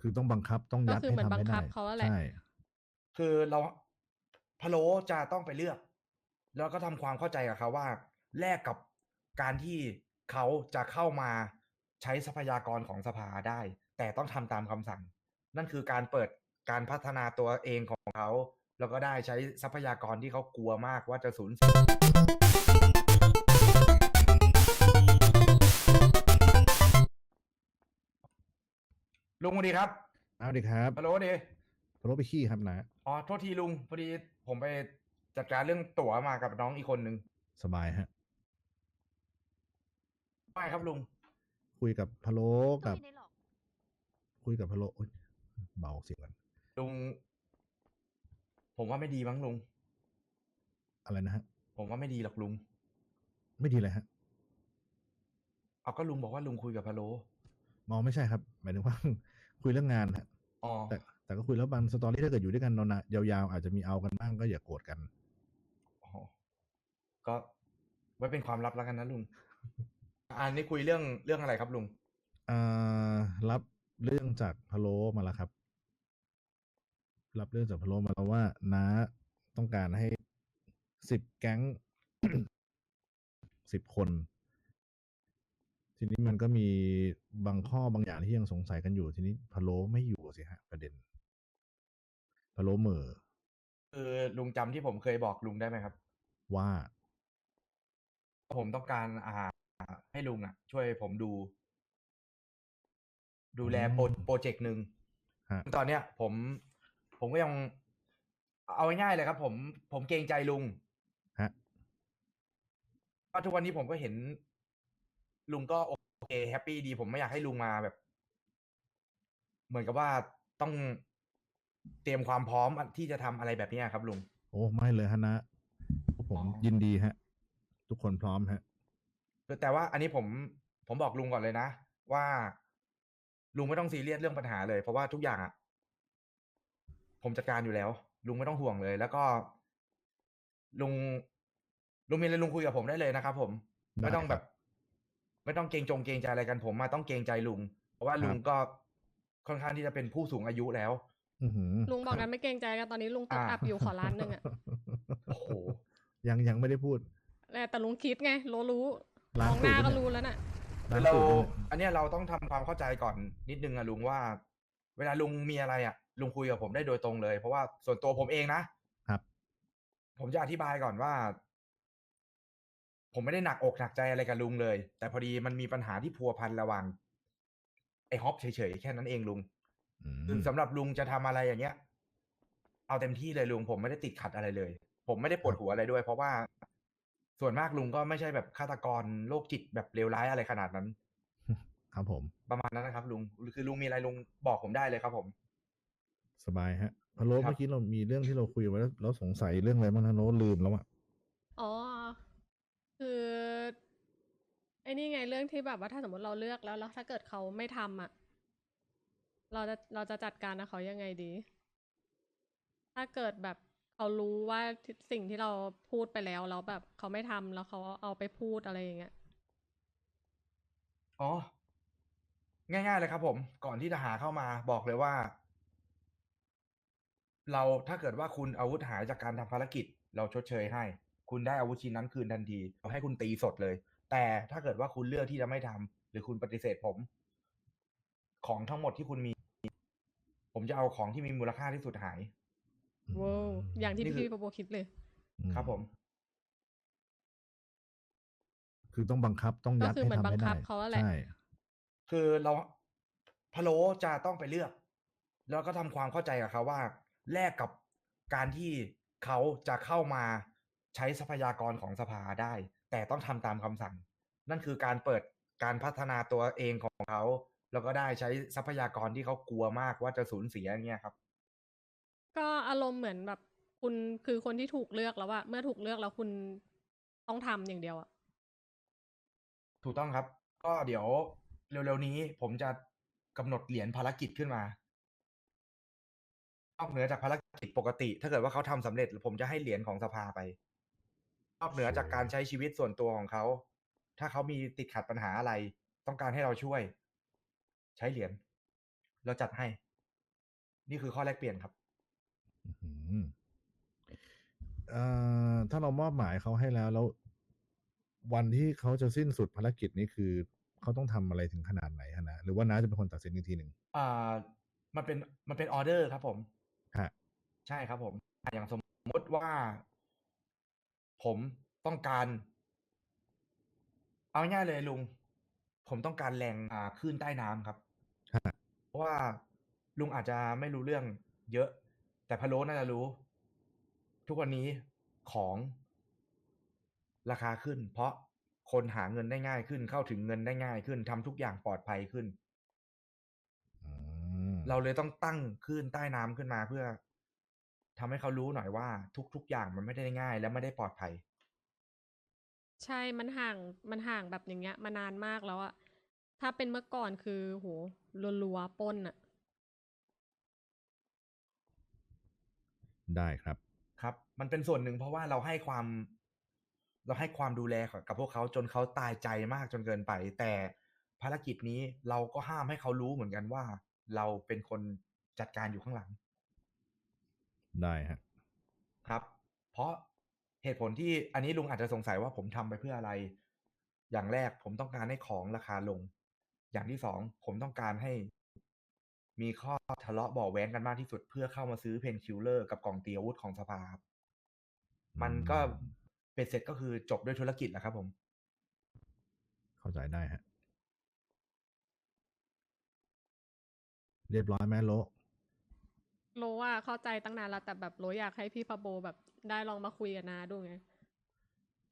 คือต้องบังคับต้องยัดก็คือให้เหมือนทำให้บังคัได้บเขาอะแหละใช่คือเราพะโล้จะต้องไปเลือก แล้วก็ทำความเข้าใจกับเขาว่าแลกกับการที่เขาจะเข้ามาใช้ทรัพยากรของสภาได้ แต่ต้องทำตามคำสั่ง นั่นคือการเปิดการพัฒนาตัวเองของเขา แล้วก็ได้ใช้ทรัพยากรที่เขากลัวมากว่าจะสูญเสีย ลุงสวัสดีครับเอาดีครับฮัลโหลดีพะโล้ไปขี้ครับนะอ๋อโทษทีลุงพอดีผมไปจัดการเรื่องตั๋วมากับน้องอีกคนนึงสบายฮะไม่ครับลุง คุยกับพะโล้กับไม่ได้หรอกคุยกับพะโล้อุ๊ยเบาเสียงกันลุง ผมว่าไม่ดีมั้งลุง อะไรนะฮะ ผมว่าไม่ดีหรอกลุง ไม่ดีเลยฮะ เอาก็ลุงบอกว่าลุงคุยกับพะโล มองไม่ใช่ครับหมายถึงว่าคุยเรื่องงานฮะอ๋อแต่แต่ก็คุยแล้วบางสตอรี่ถ้าเกิดอยู่ด้วยกันนานๆยาวๆ อาจจะมีเอากันบ้างก็อย่าโกรธกันอ๋อก็ไว้เป็นความลับแล้วกันนะลุงอันนี้คุยเรื่องเรื่องอะไรครับลุงอ่ารับเรื่องจากพะโล้มาแล้วครับ รับเรื่องจากพะโล้มาแล้วว่าน้าต้องการให้สิบแก๊งสิบคน ทีนี้มันก็มีบางข้อบางอย่างที่ยังสงสัยกันอยู่ ทีนี้พะโล้ไม่อยู่สิฮะประเด็นพะโล้เหม่อคือลุงจำที่ผมเคยบอกลุงได้ไหมครับ ว่า ผมต้องการอาหารให้ลุงอะ ช่วยผมดู ดูแลโปรอืมโปรเจกต์หนึ่งฮะ ตอนเนี้ย ผม ผมก็ยังเอาง่ายๆเลยครับ ผมผมเกรงใจลุงฮะเพราะทุกวันนี้ผมก็เห็น ลุงก็โอเคแฮปปี้ดีผมไม่อยากให้ลุงมาแบบ เหมือนกับว่าต้องเตรียมความพร้อมที่จะทำอะไรแบบเนี้ยครับลุง โอ้ไม่เลยฮะนะพวกผมอ๋อยินดีฮะ ทุกคนพร้อมฮะ แต่ว่าอันนี้ผมผมบอกลุงก่อนเลยนะ ว่าลุงไม่ต้องซีเรียสเรื่องปัญหาเลย เพราะว่าทุกอย่างอะผมจัดการอยู่แล้ว ลุงไม่ต้องห่วงเลย แล้วก็ลุงลุงมีอะไรลุงคุยกับผมได้เลยนะครับผมได้ไม่ต้องคแบรับบ ไม่ต้องเกรงจงเกรงใจอะไรกันผมมาต้องเกรงใจลุง เพราะว่าครับลุงก็ค่อนข้างที่จะเป็นผู้สูงอายุแล้วอื้อหือลุงบอกกันไม่เกรงใจกันตอนนี้ลุงตกอ่าอับอยู่ขอล้านหนึ่งอะโอ้โหยังยังไม่ได้พูดแต่แต่ลุงคิดไงรู้รู้ล้ามองหน้าสูตรก็เนี่ยรู้แล้วน่ะร้านเราสูตรเนี่ยอันเนี้ยเราต้องทำความเข้าใจก่อนนิดนึงอะลุงว่า เวลาลุงมีอะไรอะลุงคุยกับผมได้โดยตรงเลย เพราะว่าส่วนตัวผมเองนะครับ ผมจะอธิบายก่อนว่า ผมไม่ได้หนักอกหนักใจอะไรกับลุงเลย แต่พอดีมันมีปัญหาที่พัวพันระหว่างไอ้ฮอปเฉยๆแค่นั้นเองลุงอืมคือสำหรับลุงจะทำอะไรอย่างเงี้ย เอาเต็มที่เลยลุงผมไม่ได้ติดขัดอะไรเลย ผมไม่ได้ปวดหัวอะไรด้วย เพราะว่าส่วนมากลุงก็ไม่ใช่แบบฆาตกรโรคจิตแบบเลวร้ายอะไรขนาดนั้น ครับผม ประมาณนั้นนะครับ ลุงคือลุงมีอะไรลุงบอกผมได้เลยครับ ผม สบายฮะพะโล้ครับเมื่อกี้เรามีเรื่องที่เราคุยไว้แล้วเราสงสัยเรื่องอะไรบ้างนะโน้ตลืมแล้วอะ อ๋อ คือไอ้นี่ไงเรื่องที่แบบว่าถ้าสมมติเราเลือกแล้วแล้วถ้าเกิดเขาไม่ทำอะ เราจะเราจะจัดการกับเขายังไงดี ถ้าเกิดแบบเขารู้ว่าสิ่งที่เราพูดไปแล้วแล้วแบบเขาไม่ทำแล้วเขาเอาไปพูดอะไรอย่างเงี้ยอ๋อ ง่าย ๆ เลยครับผม ก่อนที่จะหาเข้ามาบอกเลยว่า เราถ้าเกิดว่าคุณอาวุธหายจากการทำภารกิจ เราชดเชยให้ คุณได้อาวุธชิ้นนั้นคืนทันทีเราให้คุณตีสดเลย แต่ถ้าเกิดว่าคุณเลือกที่จะไม่ทำหรือคุณปฏิเสธผม ของทั้งหมดที่คุณมี ผมจะเอาของที่มีมูลค่าที่สุดหายอืมว้าวอย่างที่นี่คือพี่ปโปคิดเลยอืครับผม คือต้องบังคับต้องก็ยัดคือให้เหมือนทำให้บังคัได้บเขาอะแหละใช่คือเราพะโล้จะต้องไปเลือก แล้วก็ทำความเข้าใจกับเขาว่าแลกกับการที่เขาจะเข้ามาใช้ทรัพยากรของสภาได้ แต่ต้องทำตามคำสั่ง นั่นคือการเปิดการพัฒนาตัวเองของเขา แล้วก็ได้ใช้ทรัพยากรที่เขากลัวมากว่าจะสูญเสียอย่างเงี้ยครับ ก็อารมณ์เหมือนแบบคุณคือคนที่ถูกเลือกแล้วอะเมื่อถูกเลือกแล้วคุณต้องทำอย่างเดียวอะถูกต้องครับ ก็เดี๋ยวเร็วๆนี้ผมจะกำหนดเหรียญภารกิจขึ้นมานอกเหนือจากภารกิจปกติ ถ้าเกิดว่าเขาทำสำเร็จผมจะให้เหรียญของสภาไป นอกเหนือจากการใช้ชีวิตส่วนตัวของเขา ถ้าเขามีติดขัดปัญหาอะไร ต้องการให้เราช่วย ใช้เหรียญเราจัดให้ นี่คือข้อแลกเปลี่ยนครับอื้อหือเอ่อถ้าเรามอบหมายเขาให้แล้วแล้ว วันที่เขาจะสิ้นสุดภารกิจนี้คือเขาต้องทำอะไรถึงขนาดไหนฮะนะหรือว่าน้าจะเป็นคนตัดสินอีกทีหนึ่งอ่า มันเป็นมันเป็นออเดอร์ครับผมฮะใช่ครับผมอะอย่างสมมติว่า ผมต้องการ เอาง่ายๆเลยลุง ผมต้องการแรงอ่าคลื่นใต้น้ำครับฮะเพราะว่าลุงอาจจะไม่รู้เรื่องเยอะ แต่พะโล้น่าจะรู้ ทุกวันนี้ของราคาขึ้น เพราะคนหาเงินได้ง่ายขึ้น เข้าถึงเงินได้ง่ายขึ้นทำทุกอย่างปลอดภัยขึ้นอืมเราเลยต้องตั้งคลื่นใต้น้ำขึ้นมาเพื่อ ทำให้เขารู้หน่อยว่าทุก ๆ อย่างมันไม่ได้ง่าย และไม่ได้ปลอดภัย ใช่มันห่างมันห่างแบบอย่างเงี้ย มานานมากแล้วอะถ้าเป็นเมื่อก่อนคือโหรัวๆปล้นอะได้ครับ ครับ มันเป็นส่วนหนึ่งเพราะว่าเราให้ความ เราให้ความดูแลกับพวกเขาจนเขาตายใจมากจนเกินไป แต่ภารกิจนี้เราก็ห้ามให้เขารู้เหมือนกันว่า เราเป็นคนจัดการอยู่ข้างหลัง ได้ฮะครับ เพราะเหตุผลที่อันนี้ลุงอาจจะสงสัยว่าผมทำไปเพื่ออะไร อย่างแรกผมต้องการให้ของราคาลง อย่างที่สองผมต้องการให้มีข้อทะเลาะเบาะแว้งกันมากที่สุดเพื่อเข้ามาซื้อเพนคิลเลอร์กับกล่องตีอาวุธของสภาครับมันก็อืมเป็นเสร็จก็คือจบด้วยธุรกิจแหละครับผม เข้าใจได้ฮะ เรียบร้อยไหมโล โลว่าเข้าใจตั้งนานแล้วแต่แบบโลอยากให้พี่พาโบแบบได้ลองมาคุยกับนาด้วยไง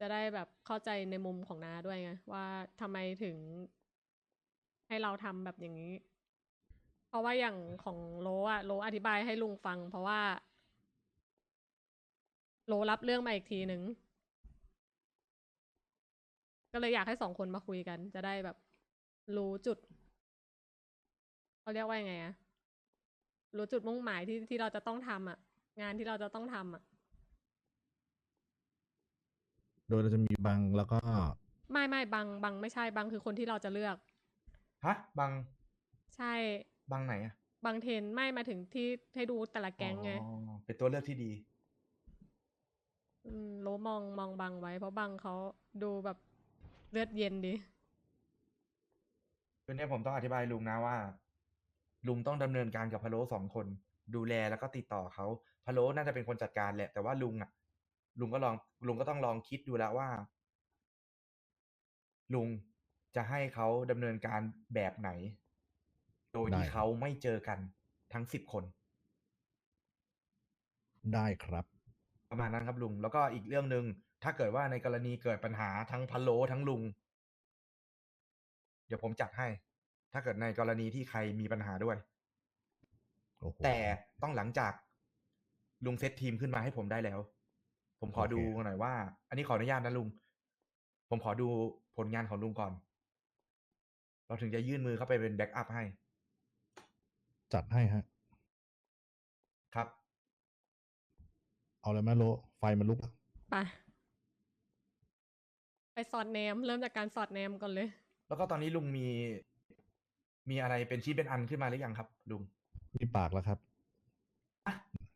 จะได้แบบเข้าใจในมุมของนาด้วยไง ว่าทำไมถึงให้เราทำแบบอย่างนี้ เพราะว่าอย่างของโลอะโลอธิบายให้ลุงฟัง เพราะว่า โลรับเรื่องมาอีกทีหนึ่งก็เลยอยากให้สองคนมาคุยกัน จะได้แบบรู้จุดเขาเรียกว่ายังไงอะ รู้จุดมุ่งหมายที่ที่เราจะต้องทำอะงานที่เราจะต้องทำอะโดยเราจะมีบังแล้วก็ ไม่ไม่บังบังไม่ใช่บังคือคนที่เราจะเลือก ฮะบังใช่บังไหนอะบังเทนไม่มาถึงที่ให้ดูแต่ละแก๊งไงอ๋อเป็นตัวเลือกที่ดี อืมโลมองมองบังไว้ เพราะบังเขาดูแบบเลือดเย็นดี คือเนี่ยผมต้องอธิบายลุงนะว่า ลุงต้องดำเนินการกับพะโล้สองคน ดูแลแล้วก็ติดต่อเขาพะโล้น่าจะเป็นคนจัดการแหละ แต่ว่าลุงอะ ลุงก็ลอง ลุงก็ต้องลองคิดดูแล้วว่า ลุงจะให้เขาดำเนินการแบบไหน โดยได้ที่ครับเขาไม่เจอกันทั้งสิบคน ได้ครับ ประมาณนั้นครับลุง แล้วก็อีกเรื่องหนึ่งถ้าเกิดว่าในกรณีเกิดปัญหาทั้งพะโล้ทั้งลุง เดี๋ยวผมจัดให้ ถ้าเกิดในกรณีที่ใครมีปัญหาด้วยโอ้โหแต่ต้องหลังจากลุงเซตทีมขึ้นมาให้ผมได้แล้ว ผมขอโอเคดูหน่อยว่า อันนี้ขออนุญาตนะลุง ผมขอดูผลงานของลุงก่อน เราถึงจะยื่นมือเข้าไปเป็นแบ็กอัพให้ จัดให้ฮะ ครับ เอาเลยไหมโล ไฟมันลุกแล้วไปไปสอดแนม เริ่มจากการสอดแนมก่อนเลย แล้วก็ตอนนี้ลุงมี มีอะไรเป็นชิ้นเป็นอันขึ้นมาหรือยังครับลุงมีปากแล้วครับอะ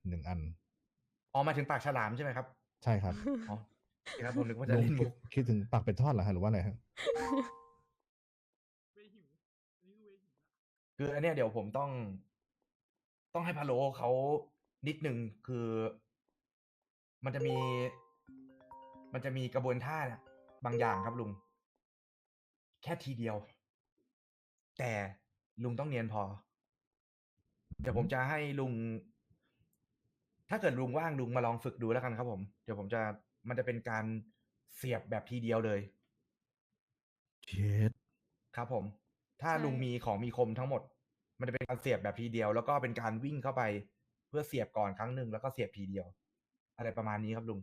หนึ่งอันอ๋อหมายถึงปากฉลามใช่ไหมครับ ใช่ครับอ๋อโอเคครับผมนึกว่าจะลุงเล่นคิมุดกคิดถึงปากเป็ดทอดเหรอฮะหรือว่าอะไรฮะคืออันเนี้ยเดี๋ยวผมต้อง ต้องให้พะโล้เขานิดนึงคือ มันจะมี มันจะมีกระบวนท่าเนี่ยบางอย่างครับลุง แค่ทีเดียว แต่ ลุงต้องเนียนพอ เดี๋ยวผมจะให้ลุง ถ้าเกิดลุงว่างลุงมาลองฝึกดูแล้วกันครับผม เดี๋ยวผมจะมันจะเป็นการเสียบแบบทีเดียวเลย เช็ดครับ ผม ถ้าใช่ ลุงมีของมีคมทั้งหมด มันจะเป็นการเสียบแบบทีเดียว แล้วก็เป็นการวิ่งเข้าไป เพื่อเสียบก่อนครั้งหนึ่งแล้วก็เสียบทีเดียว อะไรประมาณนี้ครับลุง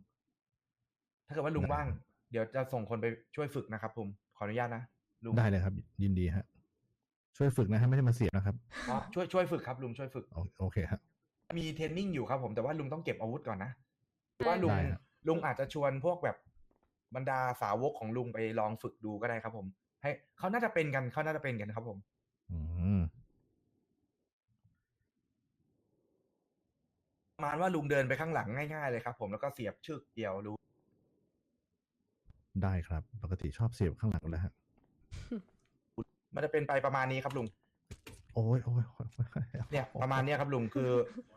ถ้าเกิดว่าลุงว่าง เดี๋ยวจะส่งคนไปช่วยฝึกนะครับผมขออนุญาตนะลุง ได้เลยครับ ยินดีฮะ ช่วยฝึกนะฮะไม่ได้มาเสียบนะครับอ๋อช่วยช่วยฝึกครับลุงช่วยฝึก โอโอเคฮะมีเทรนนิ่งอยู่ครับผมแต่ว่าลุงต้องเก็บอาวุธก่อนนะว่าลุงได้ครับ ลุงอาจจะชวนพวกแบบบรรดาสาวกของลุงไปลองฝึกดูก็ได้ครับผม ให้เขาน่าจะเป็นกันเขาน่าจะเป็นกันครับผม อืมประมาณว่าลุงเดินไปข้างหลังง่ายๆเลยครับผมแล้วก็เสียบชึกเดียวรู้ได้ครับ ปกติชอบเสียบข้างหลังแล้วฮะ มันจะเป็นไปประมาณนี้ครับลุงโอ้ยโอ้ยโอ้ยโอ้ยเนี่ยประมาณเนี้ยครับลุงคือ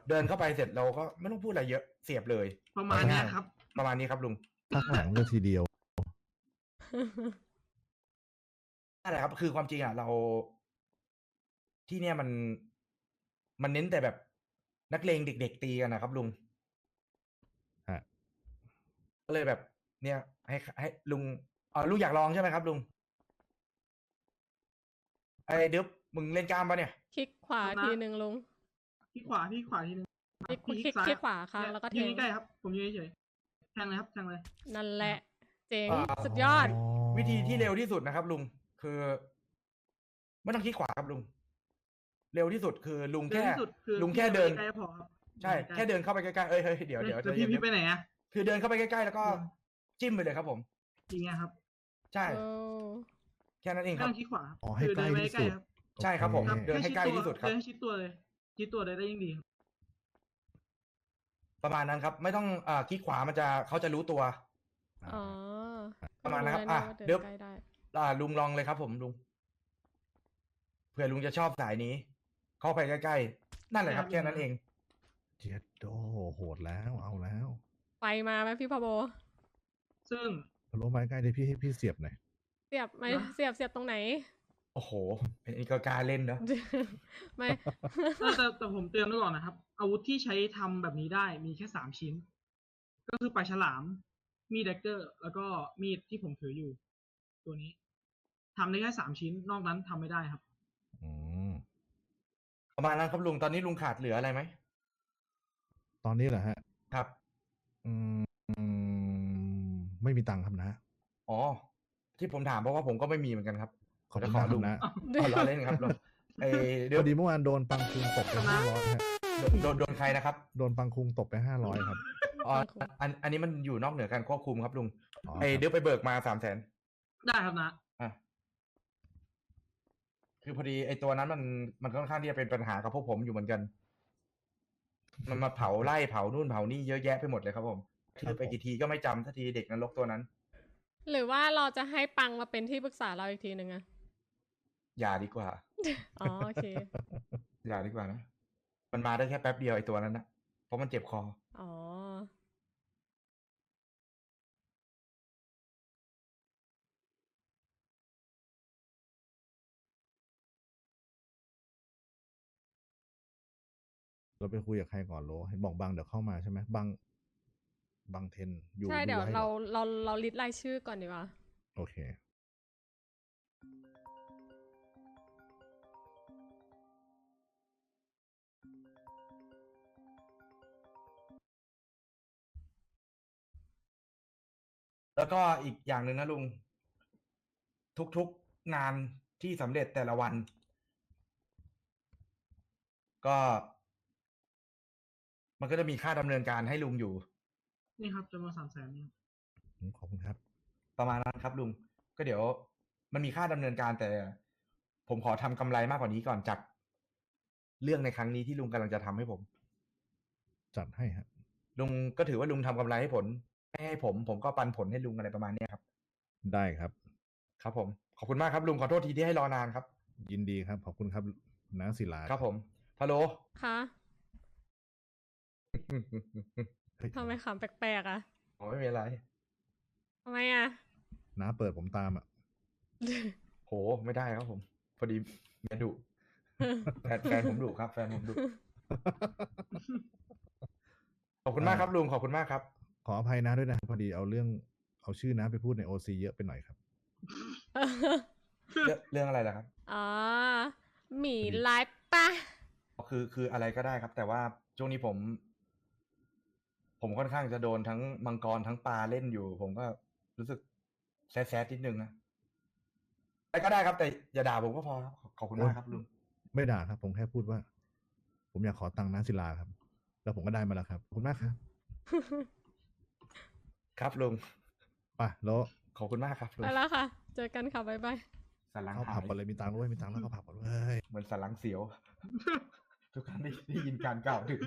เดินเข้าไปเสร็จเราก็ไม่ต้องพูดอะไรเยอะเสียบเลย ประมาณเนี้ยครับ ประมาณนี้ครับลุงข้างหลังก็ทีเดียวนั่นแหละครับคือความจริงอะเรา ที่เนี่ยมันมันเน้นแต่แบบนักเลงเด็กๆตีกันนะครับลุงฮะก็เลยแบบ เนี่ย ให้ให้ลุงอ๋อลุงอยากลองใช่ไหมครับลุง ไอ้เดี๋ยวมึงเล่นกล้ามปะเนี่ย คลิกขวาครับนะทีหนึ่งลุง ที่ขวาที่ขวาทีนึงคลิกพี่คลิกซ้ยคลิกขวาค้างแล้วก็ยืนแทงใกล้ๆครับ ผมยืนเฉยๆแทงเลยครับแทงเลย นั่นแหละ เจ๋ง อ่า สุดยอด วิธีที่เร็วที่สุดนะครับ ลุงคือไม่ต้องคิดขวาครับลุง เร็วที่สุดคือลุงเร็วแค่ ที่สุดคือลุงแค่เดิน ใกล้ๆพอครับใช่แค่เดินเข้าไปใกล้ๆเอ้ยเฮ้ยเดี๋ยวเดี๋เดี๋ยยววพี่เดี๋ยวพี่ไปไหนอะ คือเดินเข้าไปใกล้ๆแล้วก็อืม จิ้มไปเลยครับผม จริงไงครับ ใช่ โอ้ แค่นั้นเองไม่ครัต้บองคิดขวาครับอ๋อให้คือใกล้เดินไปที่ใกล้สุด ๆครับใช่ครับผม โอเคเดินให้ใกล้ที่สุดครับ เดินให้ชิดตัวเลยชิดตัวเลยได้ยิ่งดีครับประมาณนั้นครับ ไม่ต้องอ่าคลิกขวามันจะเขาจะรู้ตัว อ๋อประมาณนั้นครับไอะว่าเดี๋ยว ใกล้ได้ อ่าลุงลองเลยครับผมลุงเผื่อลุงจะชอบสายนี้ เข้าไปใกล้ๆ นั่นแหละครับครับแค่นั้นเอง เจ็ดโดโหดแล้วเอาแล้วไปมาไหมพี่พาโบ ซึ่ง พะโล้ไม้ใกล้ได้พี่ให้พี่เสียบหน่อย เสียบไหมนะเสียบเสียบตรงไหน โอ้โห เป็นอีกก็กล้าเล่นเนอะไม่แต่แต่แต่ผมเตือนไว้ก่อนนะครับ อาวุธที่ใช้ทำแบบนี้ได้มีแค่สามชิ้น ก็คือปลายฉลาม มีดแดกเกอร์ แล้วก็มีดที่ผมถืออยู่ ตัวนี้ทำได้แค่สามชิ้น นอกนั้นทำไม่ได้ครับอืมประมาณนั้นครับลุงตอนนี้ลุงขาดเหลืออะไรไหมตอนนี้เหรอฮะ ครับ อืมอืมไม่มีตังค์ครับนะ อ๋อ ที่ผมถามเพราะว่าผมก็ไม่มีเหมือนกันครับขอบคุณจะขอมากคลุรับงนะเอาล้อเล่นครับลุงเออเดี๋พยวอดีเมื่อวานโดนปังคุงตบไปห้าร้อยฮะโดนโดนโดนใครนะครับ โดนปังคุงตบไปห้าร้อยครับอ๋ออันอันนี้มันอยู่นอกเหนือการควบคุมครับลุงอ๋อไอครับเดี๋ยวไปเบิกมาสามแสนได้ครับนะอะคือพอดีไอตัวนั้นมันมันค่อนข้างที่จะเป็นปัญหากับพวกผมอยู่เหมือนกัน มันมาเผาไล่เผานู่นเผานี่เยอะแยะไปหมดเลยครับผมคือไปกี่ทีก็ไม่จำสักทีเด็กนรกตัวนั้น หรือว่าเราจะให้ปังมาเป็นที่ปรึกษาเราอีกทีหนึ่งอะอย่าดีกว่า อ๋อโอเค อย่าดีกว่านะ มันมาได้แค่แป๊บเดียวไอตัวนั้นนะเพราะมันเจ็บคอ อ๋อ เราไปคุยกับใครก่อนโลเห็นบอกบังเดี๋ยวเข้ามาใช่ไหมบัง บังเทนอยู่ใช่เดี๋ยวไให้หเราอเราเราลิสต์รายชื่อก่อนดีกว่า โอเค แล้วก็อีกอย่างหนึ่งนะลุง ทุกๆงานที่สำเร็จแต่ละวัน ก็มันก็จะมีค่าดำเนินการให้ลุงอยู่ นี่ครับจำนวนสามแสนนี่อืมขอบคุณครับ ประมาณนั้นครับลุง ก็เดี๋ยว มันมีค่าดำเนินการแต่ ผมขอทำกำไรมากกว่านี้ก่อนจากเรื่องในครั้งนี้ที่ลุงกำลังจะทำให้ผม จัดให้ฮะลุงก็ถือว่าลุงทำกำไรให้ผลให้ผม ผมก็ปันผลให้ลุงอะไรประมาณเนี้ยครับ ได้ครับ ครับผม ขอบคุณมากครับลุงขอโทษทีที่ให้รอนานครับ ยินดีครับ ขอบคุณครับน้าศิลาครับผมพะโลคะเฮ้ย ทำไมขำแปลกๆอะอ๋อไม่มีอะไรทำไมอะน้าเปิดผมตามอะ โหไม่ได้ครับผม พอดีเมียดุแฟนแฟนผมดุครับ แฟนผมดุขอบคุณมากครับลุงขอบคุณมากครับ ขออภัยนะด้วยนะ พอดีเอาเรื่องเอาชื่อน้าไปพูดในโอซีเยอะไปหน่อยครับเรื่องเรื่องอะไรล่ะครับ อ๋อหมีไลฟ์ปะคือคืออะไรก็ได้ครับ แต่ว่าช่วงนี้ผม ผมค่อนข้างจะโดนทั้งมังกรทั้งปลาเล่นอยู่ ผมก็รู้สึกแซดๆนิดนึงนะอะไรก็ได้ครับ แต่อย่าด่าผมก็พอครับขอบคุณมากครับลุงไม่ด่าครับ ผมแค่พูดว่า ผมอยากขอตังค์น้าศิลาครับ แล้วผมก็ได้มาแล้วครับขอบคุณมากครับครับลุงไปแล้วขอบคุณมากครับลุงไปแล้วค่ะ เจอกันค่ะบ๊ายบายสันหลังเข้าหาผับยก่อนเลยมีตังค์ด้วยมีตังค์แล้วเข้าผับก่อนเลยเหมือนสันหลังเสียว ทุกครั้งที่ได้ยินการกล่าวถึง